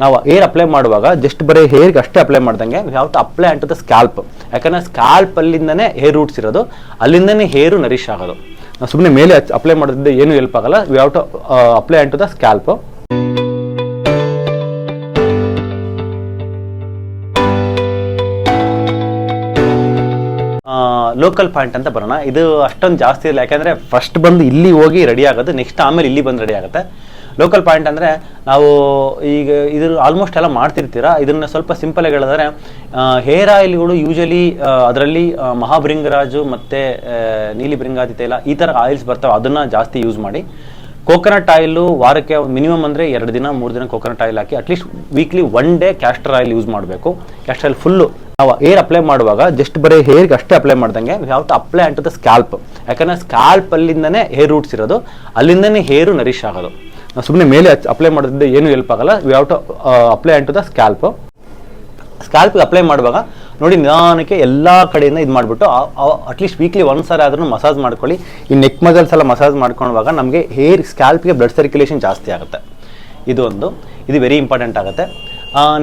ನಾವು hair apply ಮಾಡುವಾಗ just ಬರೀ ಹೇರ್ಗೆ ಅಷ್ಟೇ ಅಪ್ಲೈ ಮಾಡ್ದಂಗೆ to apply onto the scalp ಯಾಕಂದ್ರೆ ಸ್ಕ್ಯಾಲ್ಪ್ ಅಲ್ಲಿಂದನೇ ಹೇರ್ ರೂಟ್ಸ್ ಇರೋದು, ಅಲ್ಲಿಂದನೇ ಹೇರು ನರಿಶ್ ಆಗೋದು. ನಾವು ಸುಮ್ಮನೆ ಮೇಲೆ ಅಪ್ಲೈ ಮಾಡೋದ್ರಿಂದ ಏನು ಹೆಲ್ಪ್ ಆಗಲ್ಲ we have to apply onto the scalp local point ಅಂತ ಬರೋಣ. ಇದು ಅಷ್ಟೊಂದು ಜಾಸ್ತಿ ಇಲ್ಲ, ಯಾಕಂದ್ರೆ ಫಸ್ಟ್ ಬಂದು ಇಲ್ಲಿ ಹೋಗಿ ರೆಡಿ ಆಗೋದು ನೆಕ್ಸ್ಟ್ ಆಮೇಲೆ ಇಲ್ಲಿ ಬಂದು ರೆಡಿ ಆಗುತ್ತೆ. ಲೋಕಲ್ ಪಾಯಿಂಟ್ ಅಂದರೆ ನಾವು ಈಗ ಇದ್ರ ಆಲ್ಮೋಸ್ಟ್ ಎಲ್ಲ ಮಾಡ್ತಿರ್ತೀರಾ? ಇದನ್ನು ಸ್ವಲ್ಪ ಸಿಂಪಲ್ ಆಗಿ ಹೇಳಿದ್ರೆ ಹೇರ್ ಆಯಿಲ್ಗಳು ಯೂಶಲಿ ಅದರಲ್ಲಿ ಮಹಾಭೃಂಗರಾಜು ಮತ್ತು ನೀಲಿ ಭೃಂಗಾತಿ ತೈಲ ಈ ಥರ ಆಯಿಲ್ಸ್ ಬರ್ತಾವೆ. ಅದನ್ನು ಜಾಸ್ತಿ ಯೂಸ್ ಮಾಡಿ. ಕೋಕೋನಟ್ ಆಯಿಲು ವಾರಕ್ಕೆ ಮಿನಿಮಮ್ ಅಂದರೆ ಎರಡು ದಿನ, ಮೂರು ದಿನ coconut oil hockey at least weekly one day castor oil use ಮಾಡಬೇಕು. ಕ್ಯಾಸ್ಟರ್ ಆಯಿಲ್ ಫುಲ್ಲು ನಾವು ಏರ್ ಅಪ್ಲೈ ಮಾಡುವಾಗ ಜಸ್ಟ್ ಬರೀ ಹೇರ್ಗೆ ಅಷ್ಟೇ ಅಪ್ಲೈ ಮಾಡ್ದಂಗೆ ಯಾವ to apply to the scalp ಯಾಕಂದರೆ ಸ್ಕ್ಯಾಲ್ಪ್ ಅಲ್ಲಿಂದನೇ ಹೇರ್ ರೂಟ್ಸ್ ಇರೋದು. ಅಲ್ಲಿಂದನೇ ಹೇರು ನರಿಶ್ ಆಗೋದು. ಸುಮ್ಮನೆ ಮೇಲೆ ಅಪ್ಲೈ ಮಾಡೋದ್ರಿಂದ ಏನು ಹೆಲ್ಪ್ ಆಗಲ್ಲ. We have to apply onto the scalp ಸ್ಕ್ಯಾಲ್ಪ್ಗೆ apply ಮಾಡುವಾಗ, ನೋಡಿ ನಿಧಾನಕ್ಕೆ ಎಲ್ಲ ಕಡೆಯಿಂದ ಇದು ಮಾಡಿಬಿಟ್ಟು ಅಟ್ಲೀಸ್ಟ್ ವೀಕ್ಲಿ ಒಂದು ಸಾರಿ ಆದ್ರೂ ಮಸಾಜ್ ಮಾಡ್ಕೊಳ್ಳಿ. ಈ ನೆಕ್ ಮಸಲ್ಸ್ ಎಲ್ಲ ಮಸಾಜ್ ಮಾಡ್ಕೊಳ್ಳುವಾಗ ನಮಗೆ ಹೇರ್ ಸ್ಕ್ಯಾಲ್ಪಿಗೆ ಬ್ಲಡ್ ಸರ್ಕ್ಯುಲೇಷನ್ ಜಾಸ್ತಿ ಆಗುತ್ತೆ. ಇದು ಒಂದು ಇದು ವೆರಿ ಇಂಪಾರ್ಟೆಂಟ್ ಆಗುತ್ತೆ.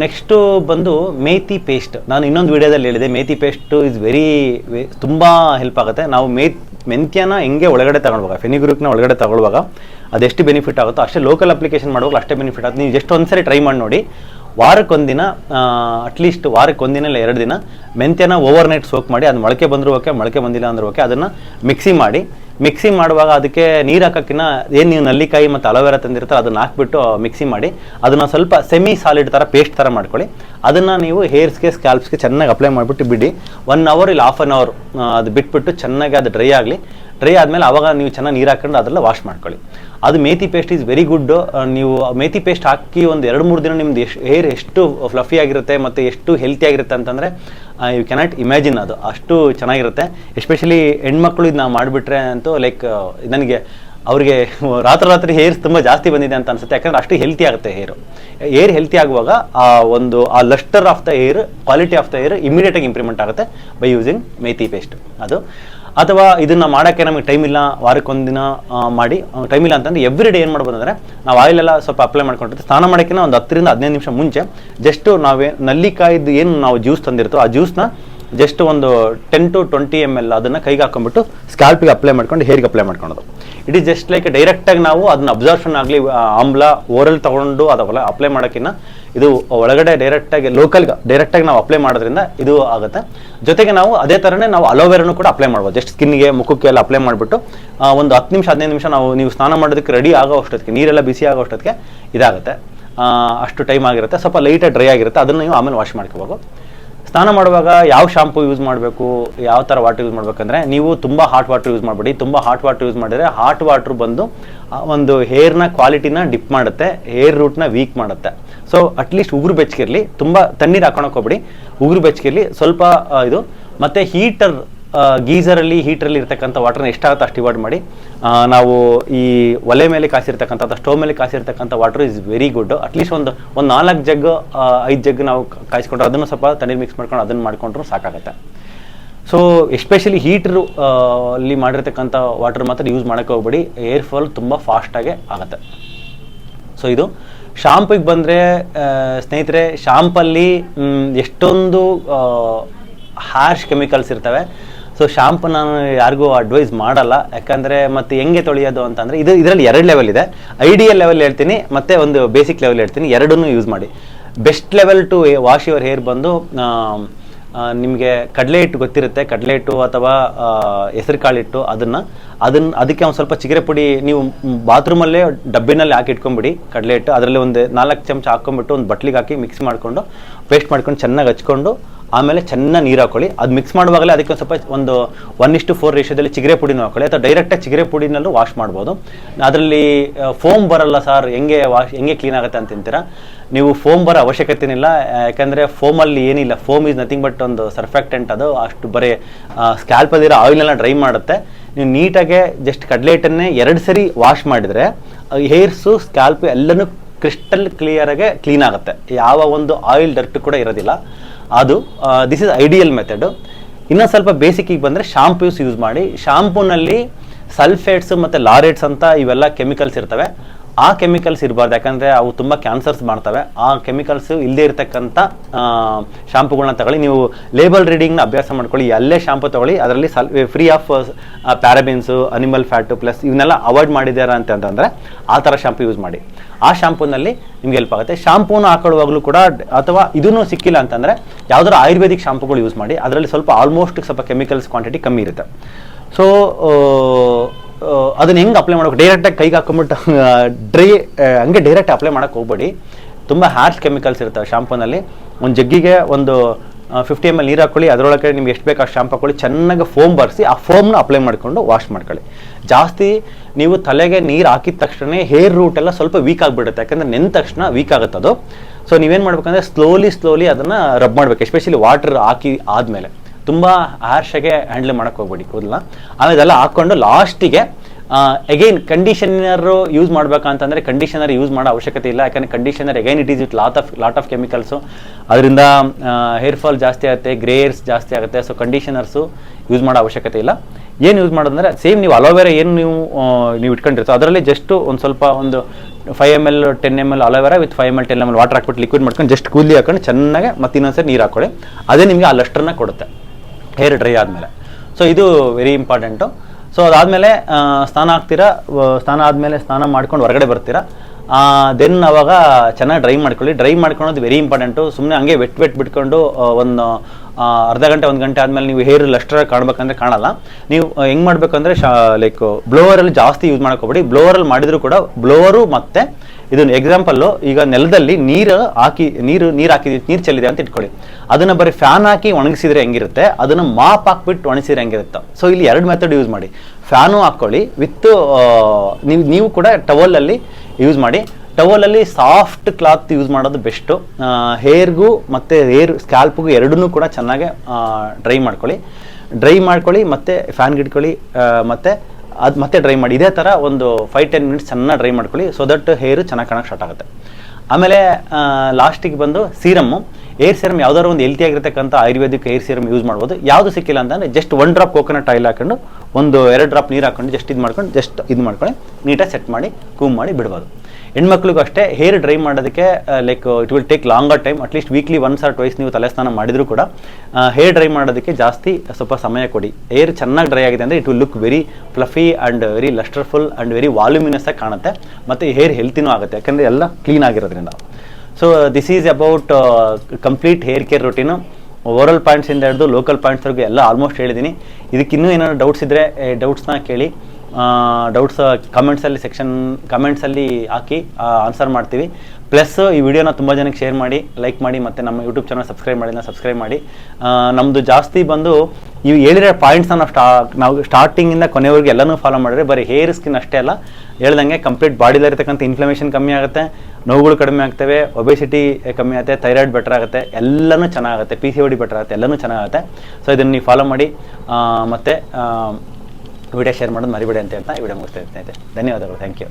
ನೆಕ್ಸ್ಟು ಬಂದು ಮೇತಿ ಪೇಸ್ಟ್ ನಾನು ಇನ್ನೊಂದು ವಿಡಿಯೋದಲ್ಲಿ ಹೇಳಿದೆ, ಮೇತಿ ಪೇಸ್ಟು ಇಸ್ ವೆರಿ ತುಂಬ ಹೆಲ್ಪ್ ಆಗುತ್ತೆ. ನಾವು ಮೇ ಮೆಂತ್ಯನ ಹೆಂಗೆ ಒಳಗಡೆ ತಗೊಳ್ವಾಗ, ಫೆನಿಗ್ರೂಕ್ನ ಒಳಗಡೆ ತಗೊಳ್ಳುವಾಗ ಅದೆಷ್ಟು ಬೆನಿಫಿಟ್ ಆಗುತ್ತೋ ಅಷ್ಟೇ ಲೋಕಲ್ ಅಪ್ಲಿಕೇಶನ್ ಮಾಡುವಾಗ ಅಷ್ಟೇ ಬೆನಿಫಿಟ್ ಆಗುತ್ತೆ. ನೀವು ಜಸ್ಟ್ ಒಂದ್ಸರಿ ಟ್ರೈ ಮಾಡಿ ನೋಡಿ. ವಾರಕ್ಕೊಂದಿನ ಅಟ್ಲೀಸ್ಟ್ ವಾರಕ್ಕೊಂದಿನ ಇಲ್ಲ ಎರಡು ದಿನ ಮೆಂತ್ಯನ ಓವರ್ ನೈಟ್ ಸೋಕ್ ಮಾಡಿ ಅದು ಮೊಳಕೆ ಬಂದರೂ ಓಕೆ ಮೊಳಕೆ ಬಂದಿಲ್ಲ ಅಂದ್ರೂ ಓಕೆ ಅದನ್ನು ಮಿಕ್ಸಿ ಮಾಡಿ. ಮಿಕ್ಸಿ ಮಾಡುವಾಗ ಅದಕ್ಕೆ ನೀರು ಹಾಕೋಕ್ಕಿಂತ ಏನು ನೀವು ನಲ್ಲಿಕಾಯಿ ಮತ್ತು ಅಲೋವೆರಾ ತಂದಿರ್ತಾರೆ ಅದನ್ನು ಹಾಕ್ಬಿಟ್ಟು ಮಿಕ್ಸಿ ಮಾಡಿ, ಅದನ್ನು ಸ್ವಲ್ಪ ಸೆಮಿ ಸಾಲಿಡ್ ಥರ ಪೇಸ್ಟ್ ಥರ ಮಾಡ್ಕೊಳ್ಳಿ. ಅದನ್ನು ನೀವು ಹೇರ್ಸ್ಗೆ ಸ್ಕ್ಯಾಲ್ಪ್ಸ್ಗೆ ಚೆನ್ನಾಗಿ ಅಪ್ಲೈ ಮಾಡಿಬಿಟ್ಟು ಬಿಡಿ. ಒನ್ ಅವರ್ ಇಲ್ಲ ಹಾಫ್ ಆನ್ ಅವರ್ ಅದು ಬಿಟ್ಬಿಟ್ಟು ಚೆನ್ನಾಗಿ ಅದು ಡ್ರೈ ಆಗಲಿ. ಡ್ರೈ ಆದಮೇಲೆ ಅವಾಗ ನೀವು ಚೆನ್ನಾಗಿ ನೀರು ಹಾಕೊಂಡು ಅದೆಲ್ಲ ವಾಶ್ ಮಾಡ್ಕೊಳ್ಳಿ. ಅದು methi paste is very good ನೀವು ಮೇತಿ ಪೇಸ್ಟ್ ಹಾಕಿ ಒಂದು ಎರಡು, ಮೂರು ದಿನ ನಿಮ್ದು ಎಷ್ಟು ಹೇರ್ ಎಷ್ಟು ಫ್ಲಫಿ ಆಗಿರುತ್ತೆ ಮತ್ತು ಎಷ್ಟು ಹೆಲ್ತಿ ಆಗಿರುತ್ತೆ ಅಂತಂದರೆ ಯು ಕೆನಾಟ್ ಇಮ್ಯಾಜಿನ್ ಅದು. ಅಷ್ಟು ಚೆನ್ನಾಗಿರುತ್ತೆ. ಎಸ್ಪೆಷಲಿ ಹೆಣ್ಮಕ್ಳು ಇದು ನಾವು ಮಾಡಿಬಿಟ್ರೆ ಅಂತೂ ಲೈಕ್ ನನಗೆ ಅವರಿಗೆ ರಾತ್ರಿ ರಾತ್ರಿ ಹೇರ್ಸ್ ತುಂಬ ಜಾಸ್ತಿ ಬಂದಿದೆ ಅಂತ ಅನ್ಸುತ್ತೆ. ಯಾಕಂದ್ರೆ ಅಷ್ಟು ಹೆಲ್ತಿ ಆಗುತ್ತೆ ಹೇರು ಏರ್ ಹೆಲ್ತಿ ಆಗುವಾಗ, ಆ, ಒಂದು, ಆ lustre of the hair quality of the hair ಇಮಿಡಿಯೇಟಾಗಿ ಇಂಪ್ರೂವ್ಮೆಂಟ್ ಆಗುತ್ತೆ ಬೈ ಯೂಸಿಂಗ್ ಮೇತಿ ಪೇಸ್ಟ್ ಅದು. ಅಥವಾ ಇದನ್ನ ಮಾಡೋಕ್ಕೆ ನಮಗೆ ಟೈಮ್ ಇಲ್ಲ ವಾರಕ್ಕೊಂದಿನ ಮಾಡಿ ಟೈಮ್ ಇಲ್ಲ ಅಂತಂದ್ರೆ ಎವ್ರಿ ಡೇ ಏನು ಮಾಡ್ಬೋದು ಅಂದರೆ ನಾವು ಆಯಿಲ್ ಎಲ್ಲ ಸ್ವಲ್ಪ ಅಪ್ಲೈ ಮಾಡ್ಕೊಂಡಿರ್ತೀವಿ. ಸ್ನಾನ ಮಾಡೋಕ್ಕಿಂತ ಒಂದು ಹತ್ತರಿಂದ ಹದಿನೈದು ನಿಮಿಷ ಮುಂಚೆ ಜಸ್ಟ್ ನಾವೇ ನಲ್ಲಿಕಾಯ್ದು ಏನು ನಾವು ಜ್ಯೂಸ್ ತಂದಿರ್ತೀವೋ ಆ ಜ್ಯೂಸ್ನ ಜಸ್ಟ್ ಒಂದು ಟೆನ್ ಟು ಟ್ವೆಂಟಿ ಎಂ ಎಲ್ ಅದನ್ನು ಕೈಗೆ ಹಾಕೊಂಡ್ಬಿಟ್ಟು ಸ್ಕ್ಯಾಲ್ಪಿಗೆ ಅಪ್ಲೈ ಮಾಡ್ಕೊಂಡು ಹೇರಿಗೆ ಅಪ್ಲೈ ಮಾಡ್ಕೊಳೋದು ಇಟ್ ಈಸ್ ಜಸ್ಟ್ ಲೈಕ್ ಡೈರೆಕ್ಟಾಗಿ ನಾವು ಅದನ್ನ ಅಬ್ಸರ್ಷನ್ ಆಗಲಿ ಆಮ್ಲ ಓರಲ್ ತೊಗೊಂಡು ಅದವಲ್ಲ ಅಪ್ಲೈ ಮಾಡೋಕ್ಕಿಂತ ಇದು ಒಳಗಡೆ ಡೈರೆಕ್ಟಾಗಿ ಲೋಕಲ್ಗೆ ಡೈರೆಕ್ಟಾಗಿ ನಾವು ಅಪ್ಲೈ ಮಾಡೋದ್ರಿಂದ ಇದು ಆಗುತ್ತೆ. ಜೊತೆಗೆ ನಾವು ಅದೇ ಥರನೇ ನಾವು ಅಲೋವೆರನು ಕೂಡ ಅಪ್ಲೈ ಮಾಡ್ಬೋದು. ಜಸ್ಟ್ ಸ್ಕಿನ್ಗೆ ಮುಖಕ್ಕೆ ಎಲ್ಲ ಅಪ್ಲೈ ಮಾಡಿಬಿಟ್ಟು ಒಂದು ಹತ್ತು ನಿಮಿಷ, ಹದಿನೈದು ನಿಮಿಷ ನಾವು ನೀವು ಸ್ನಾನ ಮಾಡೋದಕ್ಕೆ ರೆಡಿ ಆಗೋ ಅಷ್ಟೊತ್ತಿಗೆ, ನೀರೆಲ್ಲ ಬಿಸಿ ಆಗೋ ಅಷ್ಟೊತ್ತಿಗೆ ಇದಾಗುತ್ತೆ. ಅಷ್ಟು ಟೈಮ್ ಆಗಿರುತ್ತೆ. ಸ್ವಲ್ಪ ಲೈಟಾಗಿ ಡ್ರೈ ಆಗಿರುತ್ತೆ. ಅದನ್ನು ನೀವು ಆಮೇಲೆ ವಾಶ್ ಮಾಡ್ಕೋಬೇಕು ಸ್ನಾನ ಮಾಡುವಾಗ ಯಾವ ಶಾಂಪು ಯೂಸ್ ಮಾಡಬೇಕು, ಯಾವ ಥರ ವಾಟರ್ ಯೂಸ್ ಮಾಡಬೇಕಂದ್ರೆ, ನೀವು ತುಂಬ ಹಾಟ್ ವಾಟರ್ ಯೂಸ್ ಮಾಡಬೇಡಿ. ತುಂಬ ಹಾಟ್ ವಾಟರ್ ಯೂಸ್ ಮಾಡಿದರೆ ಹಾಟ್ ವಾಟರ್ ಬಂದು ಒಂದು ಹೇರ್ನ ಕ್ವಾಲಿಟಿನ ಡಿಪ್ ಮಾಡುತ್ತೆ ಹೇರ್ ರೂಟ್ನ ವೀಕ್ ಮಾಡುತ್ತೆ. ಸೊ ಅಟ್ಲೀಸ್ಟ್ ಉಗುರು ಬೆಚ್ಚಗಿರಲಿ, ತುಂಬ ತಣ್ಣೀರು ಹಾಕೊಳಕ್ಕೆ ಹೋಗ್ಬಿಡಿ. ಉಗುರು ಬೆಚ್ಚಗಿರಲಿ, ಸ್ವಲ್ಪ ಇದು, ಮತ್ತು ಹೀಟರ್ ಗೀಸರಲ್ಲಿ, ಹೀಟ್ರಲ್ಲಿ ಇರ್ತಕ್ಕಂಥ ವಾಟರ್ನ ಎಷ್ಟಾಗುತ್ತೆ ಅಷ್ಟು ಇವಾಡ್ ಮಾಡಿ. ನಾವು ಈ ಒಲೆ ಮೇಲೆ ಕಾಸಿರ್ತಕ್ಕಂಥ ಅಥವಾ ಸ್ಟೋವ್ ಮೇಲೆ ಕಾಸಿರ್ತಕ್ಕಂಥ water is very good at least ಒಂದು ಒಂದು ನಾಲ್ಕು ಜಗ್ ಐದು ಜಗ್ ನಾವು ಕಾಯಿಸ್ಕೊಂಡ್ರೆ ಅದನ್ನು ಸ್ವಲ್ಪ ತಣ್ಣೀರು ಮಿಕ್ಸ್ ಮಾಡ್ಕೊಂಡು ಅದನ್ನು ಮಾಡ್ಕೊಂಡ್ರು ಸಾಕಾಗುತ್ತೆ. ಸೊ ಎಸ್ಪೆಷಲಿ ಹೀಟ್ರು ಅಲ್ಲಿ ಮಾಡಿರ್ತಕ್ಕಂಥ ವಾಟರ್ ಮಾತ್ರ ಯೂಸ್ ಮಾಡೋಕ್ಕೆ ಹೋಗ್ಬೇಡಿ. ಏರ್ ಫಾಲ್ ತುಂಬ ಫಾಸ್ಟಾಗೆ ಆಗುತ್ತೆ. ಸೊ ಇದು ಶಾಂಪಿಗೆ ಬಂದರೆ ಸ್ನೇಹಿತರೆ, ಶಾಂಪಲ್ಲಿ ಎಷ್ಟೊಂದು ಹಾರ್ಶ್ ಕೆಮಿಕಲ್ಸ್ ಇರ್ತವೆ. ಸೊ ಶಾಂಪು ನಾನು ಯಾರಿಗೂ ಅಡ್ವೈಸ್ ಮಾಡಲ್ಲ. ಯಾಕಂದರೆ, ಮತ್ತು ಹೆಂಗೆ ತೊಳೆಯೋದು ಅಂತಂದರೆ, ಇದು ಇದರಲ್ಲಿ ಎರಡು ಲೆವೆಲ್ ಇದೆ. ಐಡಿಯಲ್ ಲೆವೆಲ್ ಹೇಳ್ತೀನಿ, ಮತ್ತು ಒಂದು ಬೇಸಿಕ್ ಲೆವೆಲ್ ಹೇಳ್ತೀನಿ. ಎರಡನ್ನೂ ಯೂಸ್ ಮಾಡಿ. Best level to wash your hair ಬಂದು ನಿಮಗೆ ಕಡಲೆ ಹಿಟ್ಟು ಗೊತ್ತಿರುತ್ತೆ. ಕಡಲೆ ಹಿಟ್ಟು ಅಥವಾ ಹೆಸರು ಕಾಳಿಟ್ಟು ಅದನ್ನು ಅದನ್ನ ಅದಕ್ಕೆ ಒಂದು ಸ್ವಲ್ಪ ಚಿಗರೆ ಪುಡಿ ನೀವು ಬಾತ್ರೂಮಲ್ಲೇ ಡಬ್ಬಿನಲ್ಲಿ ಹಾಕಿ ಇಟ್ಕೊಂಬಿಡಿ ಕಡಲೆ ಹಿಟ್ಟು. ಅದರಲ್ಲಿ ಒಂದು ನಾಲ್ಕು ಚಮಚ ಹಾಕ್ಕೊಂಬಿಟ್ಟು ಒಂದು ಬಟ್ಲಿಗೆ ಹಾಕಿ ಮಿಕ್ಸ್ ಮಾಡಿಕೊಂಡು ಪೇಸ್ಟ್ ಮಾಡ್ಕೊಂಡು ಚೆನ್ನಾಗಿ ಹಚ್ಕೊಂಡು ಆಮೇಲೆ ಚೆನ್ನಾಗಿ ನೀರು ಹಾಕೊಳ್ಳಿ. ಅದು ಮಿಕ್ಸ್ ಮಾಡುವಾಗಲೇ ಅದಕ್ಕೆ ಒಂದು ಸ್ವಲ್ಪ ಒಂದು ಒನ್ ಇಷ್ಟು ಫೋರ್ ರೇಷಿಯೋದಲ್ಲಿ ಚಿಗರೆ ಪುಡಿನೂ ಹಾಕೊಳ್ಳಿ. ಅಥವಾ ಡೈರೆಕ್ಟಾಗಿ ಚಿಗರೆ ಪುಡಿನಲ್ಲೂ ವಾಶ್ ಮಾಡ್ಬೋದು. ಅದರಲ್ಲಿ ಫೋಮ್ ಬರಲ್ಲ ಸರ್ ಹೆಂಗೆ ವಾಶ್ ಹೆಂಗೆ ಕ್ಲೀನ್ ಆಗುತ್ತೆ ಅಂತಿಂತೀರಾ ನೀವು ಫೋಮ್ ಬರೋ ಅವಶ್ಯಕತೆನಿಲ್ಲ. ಯಾಕೆಂದರೆ ಫೋಮಲ್ಲಿ ಏನಿಲ್ಲ. ಫೋಮ್ ಈಸ್ ನಥಿಂಗ್ ಬಟ್ ಒಂದು ಸರ್ಫೆಕ್ಟೆಂಟ್ ಅದು. ಅಷ್ಟು ಬರೀ ಸ್ಕ್ಯಾಲ್ಪಲ್ಲಿರೋ ಆಯಿಲ್ನೆಲ್ಲ ಡ್ರೈ ಮಾಡುತ್ತೆ. ನೀವು ನೀಟಾಗೆ ಜಸ್ಟ್ ಕಡಲೆ ಹಿಟ್ಟನ್ನೇ ಎರಡು ಸರಿ ವಾಶ್ ಮಾಡಿದರೆ ಹೇರ್ಸು ಸ್ಕ್ಯಾಲ್ಪ್ ಎಲ್ಲನೂ ಕ್ರಿಸ್ಟಲ್ ಕ್ಲಿಯರಾಗೆ ಕ್ಲೀನ್ ಆಗುತ್ತೆ. ಯಾವ ಒಂದು ಆಯಿಲ್ ಡರ್ಟ್ ಕೂಡ ಇರೋದಿಲ್ಲ. ಅದು ದಿಸ್ ಇಸ್ ಐಡಿಯಲ್ ಮೆಥಡು ಇನ್ನೂ ಸ್ವಲ್ಪ ಬೇಸಿಕ್ಕಿಗೆ ಬಂದರೆ ಶಾಂಪೂಸ್ ಯೂಸ್ ಮಾಡಿ. ಶಾಂಪೂನಲ್ಲಿ ಸಲ್ಫೇಟ್ಸ್ ಮತ್ತು ಲಾರೇಟ್ಸ್ ಅಂತ ಇವೆಲ್ಲ ಕೆಮಿಕಲ್ಸ್ ಇರ್ತವೆ. ಆ ಕೆಮಿಕಲ್ಸ್ ಇರಬಾರ್ದು. ಯಾಕಂದರೆ ಅವು ತುಂಬ ಕ್ಯಾನ್ಸರ್ಸ್ ಮಾಡ್ತವೆ. ಆ ಕೆಮಿಕಲ್ಸ್ ಇಲ್ಲದೆ ಇರತಕ್ಕಂಥ ಶಾಂಪುಗಳನ್ನ ತಗೊಳ್ಳಿ. ನೀವು ಲೇಬಲ್ ರೀಡಿಂಗ್ನ ಅಭ್ಯಾಸ ಮಾಡ್ಕೊಳ್ಳಿ. ಎಲ್ಲೇ ಶಾಂಪು ತಗೊಳ್ಳಿ. ಅದರಲ್ಲಿ ಸಲ್ free of parabens animal fat plus ಇವನ್ನೆಲ್ಲ ಅವಾಯ್ಡ್ ಮಾಡಿದ್ದಾರೆ ಅಂತ ಅಂತಂದರೆ ಆ ಥರ ಶಾಂಪು ಯೂಸ್ ಮಾಡಿ. ಆ ಶಾಂಪೂನಲ್ಲಿ ನಿಮ್ಗೆ ಹೆಲ್ಪ್ ಆಗುತ್ತೆ. ಶಾಂಪೂನ ಹಾಕೊಳ್ಳುವಾಗಲೂ ಕೂಡ ಅಥವಾ ಇದನ್ನು ಸಿಕ್ಕಿಲ್ಲ ಅಂತಂದರೆ ಯಾವುದಾದ್ರು ಆಯುರ್ವೇದಿಕ್ ಶಾಂಪುಗಳು ಯೂಸ್ ಮಾಡಿ. ಅದರಲ್ಲಿ ಸ್ವಲ್ಪ ಆಲ್ಮೋಸ್ಟ್ ಸ್ವಲ್ಪ ಕೆಮಿಕಲ್ಸ್ ಕ್ವಾಂಟಿಟಿ ಕಮ್ಮಿ ಇರುತ್ತೆ. ಸೊ ಅದನ್ನ ಹೆಂಗೆ ಅಪ್ಲೈ ಮಾಡೋಕೆ ಡೈರೆಕ್ಟಾಗಿ ಕೈಗೆ ಹಾಕೊಂಬಿಟ್ಟು ಡ್ರೈ ಹಂಗೆ ಡೈರೆಕ್ಟ್ ಅಪ್ಲೈ ಮಾಡೋಕೆ ಹೋಗ್ಬೇಡಿ. ತುಂಬ ಹ್ಯಾರ್ಶ್ ಕೆಮಿಕಲ್ಸ್ ಇರ್ತವೆ ಶಾಂಪೂನಲ್ಲಿ ಒಂದು ಜಗ್ಗಿಗೆ ಒಂದು ಫಿಫ್ಟಿ ಎಂ ಎಲ್ ನೀರು ಹಾಕೊಳ್ಳಿ, ಅದರೊಳಗೆ ನಿಮ್ಗೆ ಎಷ್ಟು ಬೇಕು ಅಷ್ಟು ಶಾಂಪು ಹಾಕೊಳ್ಳಿ, ಚೆನ್ನಾಗಿ ಫೋಮ್ ಬರೆಸಿ ಆ ಫೋಮ್ನ ಅಪ್ಲೈ ಮಾಡಿಕೊಂಡು ವಾಶ್ ಮಾಡ್ಕೊಳ್ಳಿ. ಜಾಸ್ತಿ ನೀವು ತಲೆಗೆ ನೀರು ಹಾಕಿದ ತಕ್ಷಣ ಹೇರ್ ರೂಟ್ ಎಲ್ಲ ಸ್ವಲ್ಪ ವೀಕ್ ಆಗಿಬಿಡುತ್ತೆ. ಯಾಕಂದರೆ ನೆಂದ ತಕ್ಷಣ ವೀಕ್ ಆಗುತ್ತೆ ಅದು ಸೊ ನೀವೇನು ಮಾಡಬೇಕಂದ್ರೆ ಸ್ಲೋಲಿ ಸ್ಲೋಲಿ ಅದನ್ನು ರಬ್ ಮಾಡಬೇಕು ಎಸ್ಪೆಷಲಿ ವಾಟರ್ ಹಾಕಿ ಆದಮೇಲೆ. ತುಂಬ ಹ್ಯಾರ್ಶಾಗೆ ಹ್ಯಾಂಡಲ್ ಮಾಡೋಕ್ಕೆ ಹೋಗ್ಬೇಡಿ ಕೂದಲ ಆಮೇಲೆ ಇದೆಲ್ಲ ಹಾಕ್ಕೊಂಡು ಲಾಸ್ಟಿಗೆ ಅಗೈನ್ ಕಂಡೀಷನರ್ ಯೂಸ್ ಮಾಡ್ಬೇಕಂತಂದ್ರೆ ಕಂಡೀಷನರ್ ಯೂಸ್ ಮಾಡೋ ಅವಶ್ಯಕತೆ ಇಲ್ಲ. ಯಾಕಂದ್ರೆ conditioner again it is it lot of lot of chemicals ಅದರಿಂದ ಹೇರ್ ಫಾಲ್ ಜಾಸ್ತಿ ಆಗುತ್ತೆ ಗ್ರೇರ್ಸ್ ಜಾಸ್ತಿ ಆಗುತ್ತೆ. ಸೊ ಕಂಡೀಷನರ್ಸು ಯೂಸ್ ಮಾಡೋ ಅವಶ್ಯಕತೆ ಇಲ್ಲ. ಏನು ಯೂಸ್ ಮಾಡೋದಂದ್ರೆ ಸೇಮ್ ನೀವು ಅಲೋವೆರಾ ಏನು ನೀವು ನೀವು ಇಟ್ಕೊಂಡಿರ್ತೀವಿ ಅದರಲ್ಲಿ ಜಸ್ಟ್ ಒಂದು ಸ್ವಲ್ಪ ಒಂದು five M L ten M L aloe vera with five M L ten M L water ಹಾಕ್ಬಿಟ್ಟು ಲಿಕ್ವಿಡ್ ಮಾಡ್ಕೊಂಡು ಜಸ್ಟ್ ಕೂದಲಿ ಹಾಕೊಂಡು ಚೆನ್ನಾಗಿ ಮತ್ತೆ ಇನ್ನೊಂದ್ಸರಿ ನೀರು ಹಾಕೊಳ್ಳಿ ಅದೇ ನಿಮಗೆ ಆ ಲಸ್ಟ್ರನ್ನ ಕೊಡುತ್ತೆ. ಹೇರ್ ಡ್ರೈ ಆದಮೇಲೆ. ಸೊ ಇದು ವೆರಿ ಇಂಪಾರ್ಟೆಂಟು ಸೊ ಅದಾದಮೇಲೆ ಸ್ನಾನ ಆಗ್ತೀರಾ? ಸ್ನಾನ ಆದಮೇಲೆ ಸ್ನಾನ ಮಾಡ್ಕೊಂಡು ಹೊರಗಡೆ ಬರ್ತೀರಾ? ದೆನ್ ಅವಾಗ ಚೆನ್ನಾಗಿ ಡ್ರೈ ಮಾಡ್ಕೊಳ್ಳಿ. ಡ್ರೈ ಮಾಡ್ಕೊಳೋದು ವೆರಿ ಇಂಪಾರ್ಟೆಂಟು ಸುಮ್ಮನೆ ಹಂಗೆ ವೆಟ್ ವೆಟ್ ಬಿಟ್ಕೊಂಡು ಒಂದು ಅರ್ಧ ಗಂಟೆ, ಒಂದು ಗಂಟೆ ಆದಮೇಲೆ ನೀವು ಹೇರ್ ಲಸ್ಟರ್ ಕಾಣಬೇಕಂದ್ರೆ ಕಾಣಲ್ಲ. ನೀವು ಹೆಂಗೆ ಮಾಡಬೇಕಂದ್ರೆ ಶಾ ಲೈಕ್ ಬ್ಲೋವರಲ್ಲಿ ಜಾಸ್ತಿ ಯೂಸ್ ಮಾಡ್ಕೋಬೇಡಿ. ಬ್ಲೋವರಲ್ಲಿ ಮಾಡಿದರೂ ಕೂಡ ಬ್ಲೋವರು ಮತ್ತು ಇದನ್ನು ಎಕ್ಸಾಂಪಲ್ಲು ಈಗ ನೆಲದಲ್ಲಿ ನೀರು ಹಾಕಿ, ನೀರು ನೀರು ಹಾಕಿದ ನೀರು ಚೆಲ್ಲಿದೆ ಅಂತ ಇಟ್ಕೊಳ್ಳಿ. ಅದನ್ನು ಬರೀ ಫ್ಯಾನ್ ಹಾಕಿ ಒಣಗಿಸಿದ್ರೆ ಹೆಂಗಿರುತ್ತೆ? ಅದನ್ನು ಮಾಪ್ ಹಾಕ್ಬಿಟ್ಟು ಒಣಗಿಸಿದ್ರೆ ಹೆಂಗಿರುತ್ತೆ? ಸೊ ಇಲ್ಲಿ ಎರಡು ಮೆಥಡ್ ಯೂಸ್ ಮಾಡಿ. ಫ್ಯಾನು ಹಾಕ್ಕೊಳ್ಳಿ ವಿತ್ ನೀವು ನೀವು ಕೂಡ ಟವಲಲ್ಲಿ ಯೂಸ್ ಮಾಡಿ. ಟವಲಲ್ಲಿ ಸಾಫ್ಟ್ ಕ್ಲಾತ್ ಯೂಸ್ ಮಾಡೋದು ಬೆಸ್ಟು ಹೇರ್ಗೂ ಮತ್ತು ಹೇರ್ ಸ್ಕ್ಯಾಲ್ಪ್ಗೂ ಎರಡನ್ನೂ ಕೂಡ ಚೆನ್ನಾಗೆ ಡ್ರೈ ಮಾಡ್ಕೊಳ್ಳಿ. ಡ್ರೈ ಮಾಡ್ಕೊಳ್ಳಿ, ಮತ್ತು ಫ್ಯಾನ್ಗೆ ಇಟ್ಕೊಳ್ಳಿ ಮತ್ತು ಅದು ಮತ್ತೆ ಡ್ರೈ ಮಾಡಿ. ಇದೇ ಥರ ಒಂದು ಫೈವ್ ಟೆನ್ ಮಿನಿಟ್ಸ್ ಚೆನ್ನಾಗಿ ಡ್ರೈ ಮಾಡ್ಕೊಳ್ಳಿ. ಸೊ ದಟ್ ಹೇರು ಚೆನ್ನಾಗಿ ಕಾಣಕ್ಕೆ ಸ್ಟಾರ್ಟ್ ಆಗುತ್ತೆ. ಆಮೇಲೆ ಲಾಸ್ಟಿಗೆ ಬಂದು ಸೀರಮ್ಮು ಏರ್ ಸೀರಮ್ ಯಾವ್ದಾದ್ರು ಒಂದು ಹೆಲ್ತಿ ಆಗಿರ್ತಕ್ಕಂಥ ಆಯುರ್ವೇದಿಕ್ ಏರ್ ಸೀರಮ್ ಯೂಸ್ ಮಾಡ್ಬೋದು. ಯಾವುದು ಸಿಕ್ಕಿಲ್ಲ ಅಂತಂದರೆ just one drop coconut oil ಹಾಕೊಂಡು, ಒಂದು ಎರಡು ಡ್ರಾಪ್ ನೀರು ಹಾಕೊಂಡು ಜಸ್ಟ್ ಇದು ಮಾಡ್ಕೊಂಡು ಜಸ್ಟ್ ಇದು ಮಾಡ್ಕೊಂಡು ನೀಟಾಗಿ ಸೆಟ್ ಮಾಡಿ ಕೂಮ್ ಮಾಡಿ ಬಿಡ್ಬೋದು. ಹೆಣ್ಮಕ್ಳಿಗೂ ಅಷ್ಟೇ ಹೇರ್ ಡ್ರೈ ಮಾಡೋದಕ್ಕೆ like it will take longer time at least weekly once or twice ನೀವು ತಲೆ ಸ್ನಾನ ಮಾಡಿದರೂ ಕೂಡ ಹೇರ್ ಡ್ರೈ ಮಾಡೋದಕ್ಕೆ ಜಾಸ್ತಿ ಸ್ವಲ್ಪ ಸಮಯ ಕೊಡಿ. ಹೇರ್ ಚೆನ್ನಾಗಿ ಡ್ರೈ ಆಗಿದೆ ಅಂದರೆ it will look very fluffy and very lustreful and very voluminous ಆಗಿ ಕಾಣುತ್ತೆ. ಮತ್ತು ಹೇರ್ ಹೆಲ್ತಿನೂ ಆಗುತ್ತೆ, ಯಾಕಂದರೆ ಎಲ್ಲ ಕ್ಲೀನ್ ಆಗಿರೋದ್ರಿಂದ. So this is about complete hair care routine overall ಪಾಯಿಂಟ್ಸಿಂದ ಹಿಡಿದು ಲೋಕಲ್ ಪಾಯಿಂಟ್ಸ್ವರೆಗೂ ಎಲ್ಲ ಆಲ್ಮೋಸ್ಟ್ ಹೇಳಿದ್ದೀನಿ. ಇದಕ್ಕೆ ಇನ್ನೂ ಏನಾದ್ರು ಡೌಟ್ಸ್ ಇದ್ದರೆ ಡೌಟ್ಸ್ನ ಕೇಳಿ. ಡೌಟ್ಸ್ ಕಮೆಂಟ್ಸಲ್ಲಿ ಸೆಕ್ಷನ್ ಕಮೆಂಟ್ಸಲ್ಲಿ ಹಾಕಿ ಆನ್ಸರ್ ಮಾಡ್ತೀವಿ. ಪ್ಲಸ್ ಈ ವಿಡಿಯೋನ ತುಂಬ ಜನಕ್ಕೆ ಶೇರ್ ಮಾಡಿ ಲೈಕ್ ಮಾಡಿ, ಮತ್ತು ನಮ್ಮ ಯೂಟ್ಯೂಬ್ ಚಾನಲ್ ಸಬ್ಸ್ಕ್ರೈಬ್ ಮಾಡಿಲ್ಲ ಸಬ್ಸ್ಕ್ರೈಬ್ ಮಾಡಿ. ನಮ್ಮದು ಜಾಸ್ತಿ ಬಂದು, ಇವು ಹೇಳಿರೋ ಪಾಯಿಂಟ್ಸ್ನ ನಾವು ಸ್ಟಾ, ನಾವು ಸ್ಟಾರ್ಟಿಂಗಿಂದ ಕೊನೆವರೆಗೂ ಎಲ್ಲನೂ ಫಾಲೋ ಮಾಡಿದ್ರೆ ಬರೀ ಹೇರ್ ಸ್ಕಿನ್ ಅಷ್ಟೇ ಅಲ್ಲ, ಹೇಳ್ದಂಗೆ ಕಂಪ್ಲೀಟ್ ಬಾಡಿಲಿರ್ತಕ್ಕಂಥ ಇನ್ಫ್ಲಮೇಷನ್ ಕಮ್ಮಿ ಆಗುತ್ತೆ, ನೋವುಗಳು ಕಡಿಮೆ ಆಗ್ತವೆ ಒಬೆಸಿಟಿ ಕಮ್ಮಿ ಆಗುತ್ತೆ ಥೈರಾಯ್ಡ್ ಬೆಟರ್ ಆಗುತ್ತೆ, ಎಲ್ಲನೂ ಚೆನ್ನಾಗುತ್ತೆ P C O D better ಆಗುತ್ತೆ, ಎಲ್ಲನೂ ಚೆನ್ನಾಗುತ್ತೆ ಸೊ ಇದನ್ನು ನೀವು ಫಾಲೋ ಮಾಡಿ ಮತ್ತೆ ವಿಡಿಯೋ ಶೇರ್ ಮಾಡೋದು ಮರಿಬೇಡಿ ಅಂತ ಹೇಳ್ತಾ ವಿಡಿಯೋ ಮುಗಿಸ್ತಾ ಇರ್ತೈತೆ ಧನ್ಯವಾದಗಳು. Thank you